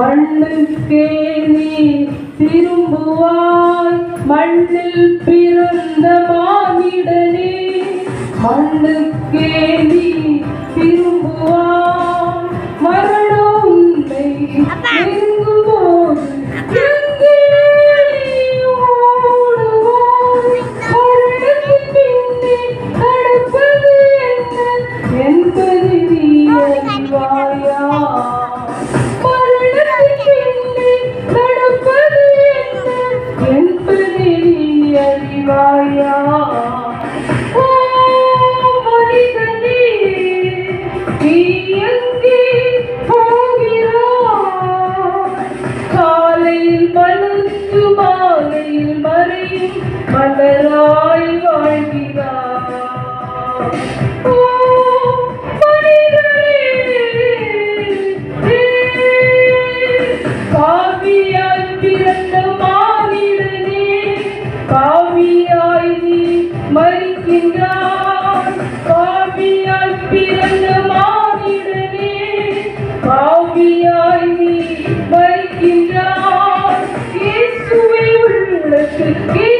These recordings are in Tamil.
மண்ணுக்கே நீ திரும்புவாய். மண்ணில் பிறந்த மானிடனே. மண்ணுக்கே நீ திரும்புவாய். மரணம் உன்னை என்பது நீ அறிவாயா மலராய் வாழ்கிறார் மறிக்கின்றான் காவியால் பிற কে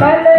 Vale.